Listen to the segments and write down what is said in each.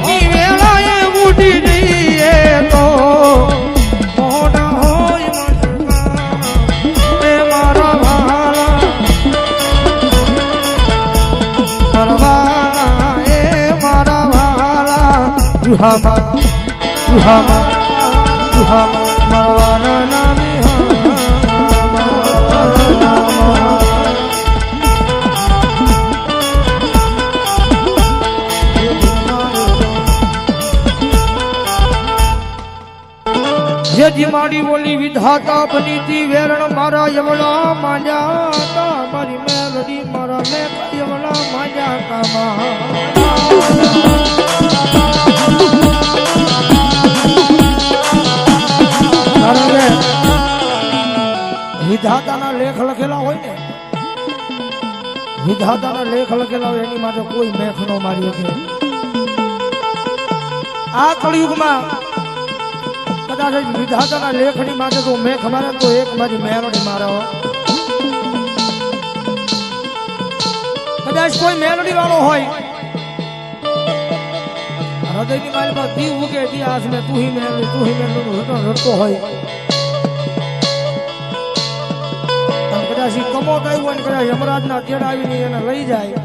મોહની વેળાએ ઉડી જઈએ તો. મોઢા હોય એ મારા વાલા મારા વાલા એ મારા વાલા જુહામા જુહામા જુહામા. વિધાતા બનીતી વેરણ મારા યવલા માંજા તા મારી મેલડી મારા મે યવલા માંજા કામા વિધાતાના લેખ લખેલા હોય ને, વિધાતાના લેખ લખેલા હોય એની માટે કોઈ મેખ નો મારી શકે આ કળિયુગમાં જ વિધાતાના લેખની માટે તો મેં મારે તો એક મારી મેલોડી મારો કદાચ કોઈ મેલોડી વાળો હોય, હૃદયની મારી પાસે દીવ ઉગે, દી આસ મેં તું હી મેલોડી તું હી મેલોડી રટતો રડતો હોય. કદાચ કમોત આવ્યું હોય કદાચ યમરાજના તેડા આવીને એને લઈ જાય.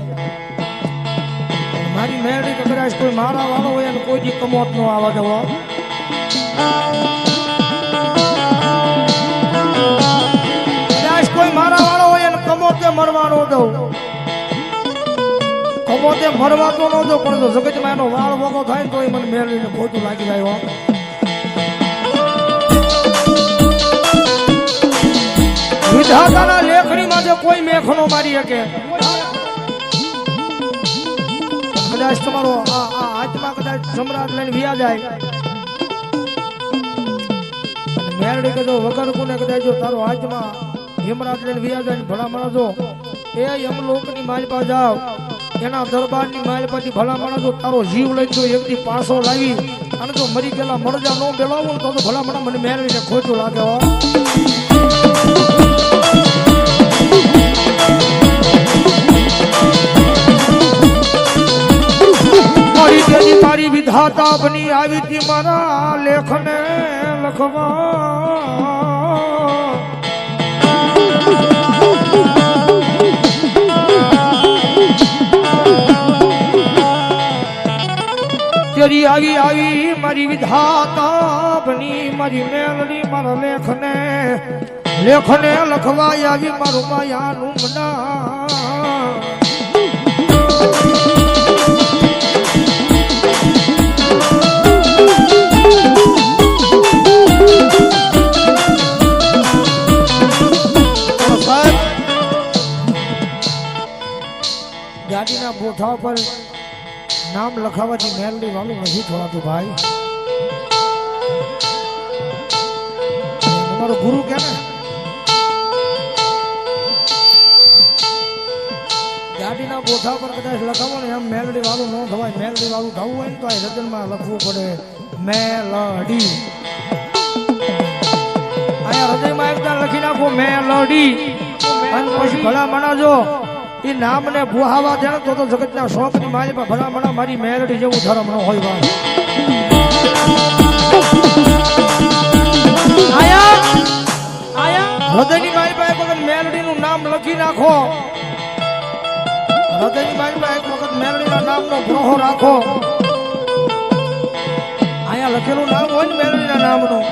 મારી કે કદાચ કોઈ મારા વાળો હોય અને કોઈ દી કમોત નો આવવા દેવો મરવાનો દઉં. કમોતે મરવા તો ન દઉં, પણ જો એનો વાળ વગો થાય ને તો મને મેળવીને ખોટું લાગી જાય. વિધાતાના લેખની માથે કોઈ મેખનો મારી શકે. કદાચ તમારો આ હાથમાં કદાચ સમ્રાટ લઈને વ્યા જાય. મેરડી કદો વગર કોને કદાચ જો તારો હાથમાં હિમરાજ લઈને વ્યા જાય ને ભલા માણસો, એ યમલોકની માલપા જાવ એના દરબારની માલપાથી ભલા માણસો, તારો જીવ લઈ જો એકથી પાછો લાવી, અને જો મરી ગયેલા મરજા નો બેલાવો ને તો ભલા મને મેળવીને ખોટું લાગે મારી વિધાતા બની આવી હતી મારા લેખને લખવા. તેરી આવી આવી મારી વિધાતા બની, મારી મેલડી, મારા લેખને લેખને લખવા આવી મારું માયાનું મના બોથા પર નામ લખાવવાથી મેલડી વાળું નથી થવાતું ભાઈ. તમારો ગુરુ કે ને? ગાડીના બોઠા પર કદાચ લખાવો ને એમ મેલડી વાળું ન થવાય. મેલડી વાળું થવું હોય ને તો આ લખવું પડે. મેલડી. અહીંયા હૃદયમાં એકદમ લખી નાખો, મેલડી. અને પછી ભલા મણાજો. એ નામને બુહાવા દે તો તો જગતના શોખની મારી પર ભલા મણા મારી મેરડી જેવું ધર્મ ન હોય વાત હૃદયની મારી પાસે વખત મેલડીનું નામ લખી નાખો. હૃદયની મારી પાસે એક વખત મેલડીના નામનો ગ્રહો રાખો. અહીંયા લખેલું નામ હોય ને મેલડીના નામનું.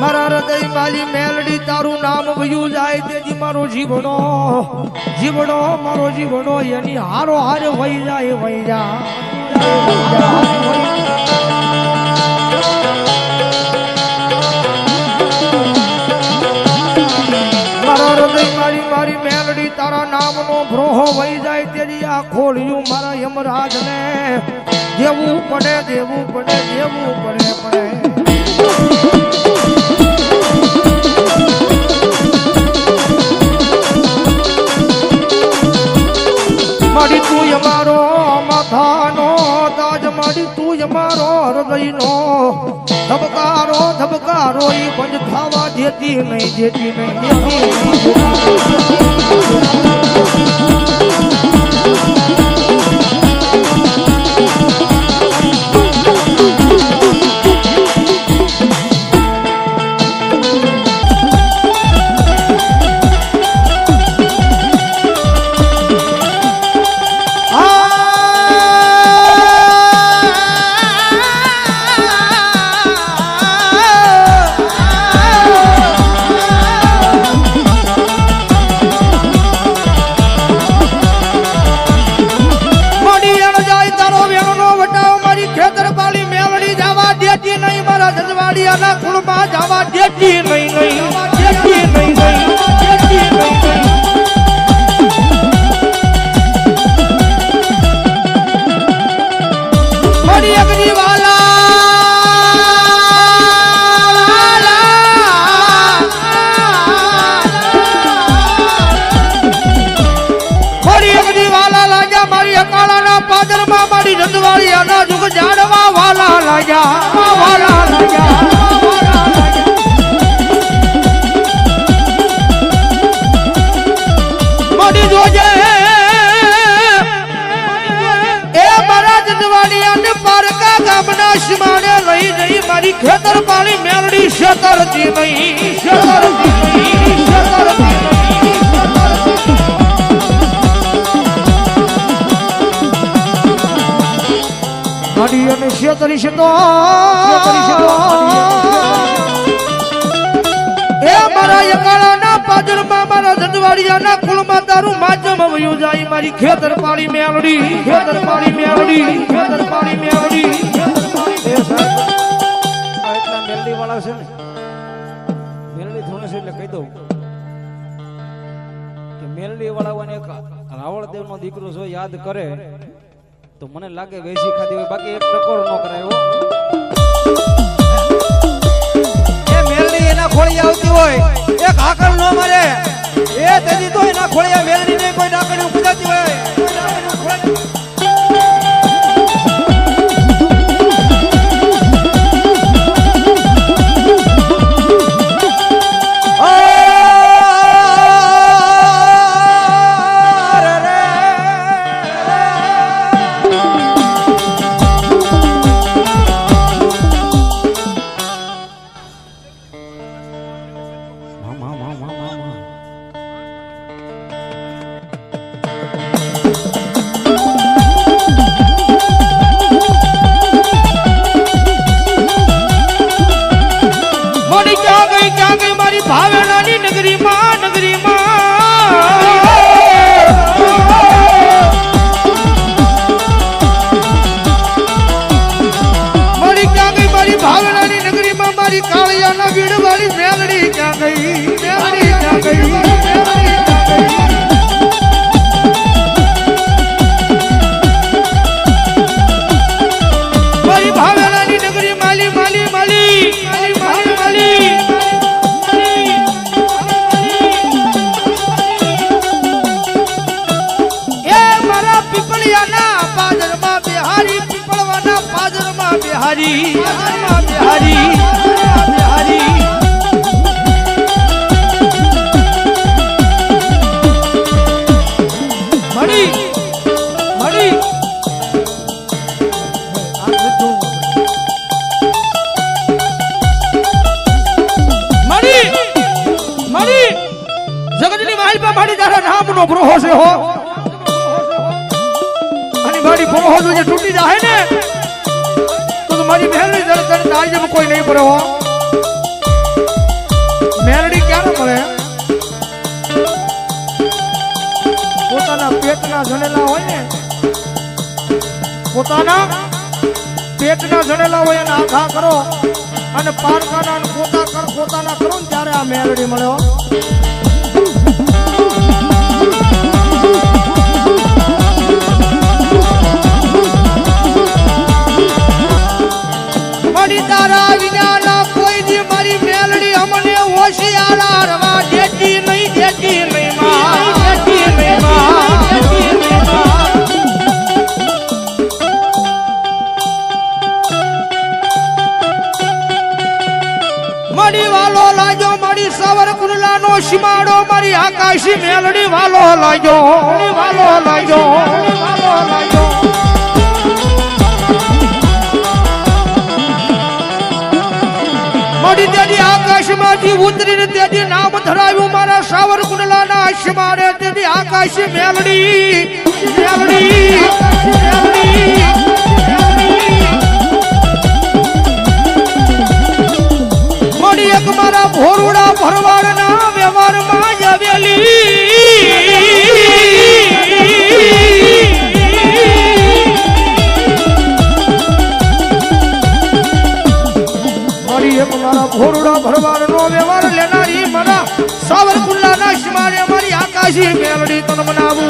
મારા હૃદય મારી મેલડી, તારું નામ વયું જાય તેથી મારો જીવડો જીવડો મારો જીવડો એની હારો હારે વહી જાય વહી મેલડી, તારા નામનો ભ્રોહો વહી જાય તેની આ મારા યમરાજ ને દેવું પડે દેવું પડે દેવું પડે પડે. મારી તું અમારો માથાનો તાજ મળી તું અમારો હૃદયનો. ધબકારો ધબકારો એ બંધ થવા દેતી નહીં દેતી નહીં. જજવાડિયાના કુળમાં જવા દેતી નહીં નહીં. દેતી નહીં નહીં. દેતી નહીં નહીં. મારી અકાળાના પાદરમાં મારી રજવાડી આના જુગ જાડવા સીમાડે લઈ જઈ મારી ખેતર પાણી મેળડી શેતરતી નહીં શેતરતી નહીં નહીં. મારી અને શેતરી છે તો એ મારા યકાળાના પાદરમાં મારા જજવાડિયાના કુળમાં તારું માધ્યમ વયું જાય. મારી ખેતર પાણી મેળડી ખેતર પાણી મેળડી ખેતર પાણી મેળડી. મેલડી વાળા ને, મેલડી ધોણે છે એટલે કહી દઉં મેલડી વાળાઓને એક રાવળદેવ નો દીકરો જો યાદ કરે, તો મને લાગે વેસી ખાધી હોય. બાકી એક ટકોર ન કરાય એ મેલડી એના ખોળી આવતી હોય, એક હાકલ ન મારે. એ તો એના ખોળિયા મેલડી ને કોઈ ડાકણી ઉપજાતી હોય. હો. મેરડી ક્યારે મળે? પોતાના પેટના જણેલા હોય ને, પોતાના પેટના જણેલા હોય એને આખા કરો અને પારકાના પોતા પોતાના કરો ને ત્યારે આ મેરડી મળે મારી આકાશી મેલડી વાલો લાગ્યો વાલો લાગ્યો વાલો લાજો મળી તેની આકાશમાંથી ઉતરીને તેની નામ ધરાવ્યું મારા સાવર કુંડલાના આશમારે તેની આકાશી મેલડી મેલડી મેલડી. એક મારા ભરવાડ વ્યવહારમાં મારા ભોરડા ભરવાડનો વ્યવહાર મારા આકાશી મેલડી તન બનાવું